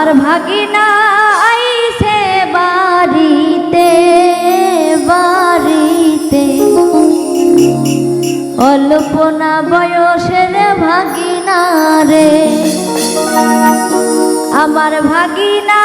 আমার ভাগিনা আইছে বাড়িতে বাড়িতে। অল্পনা বয়সের ভাগিনা রে। আমার ভাগিনা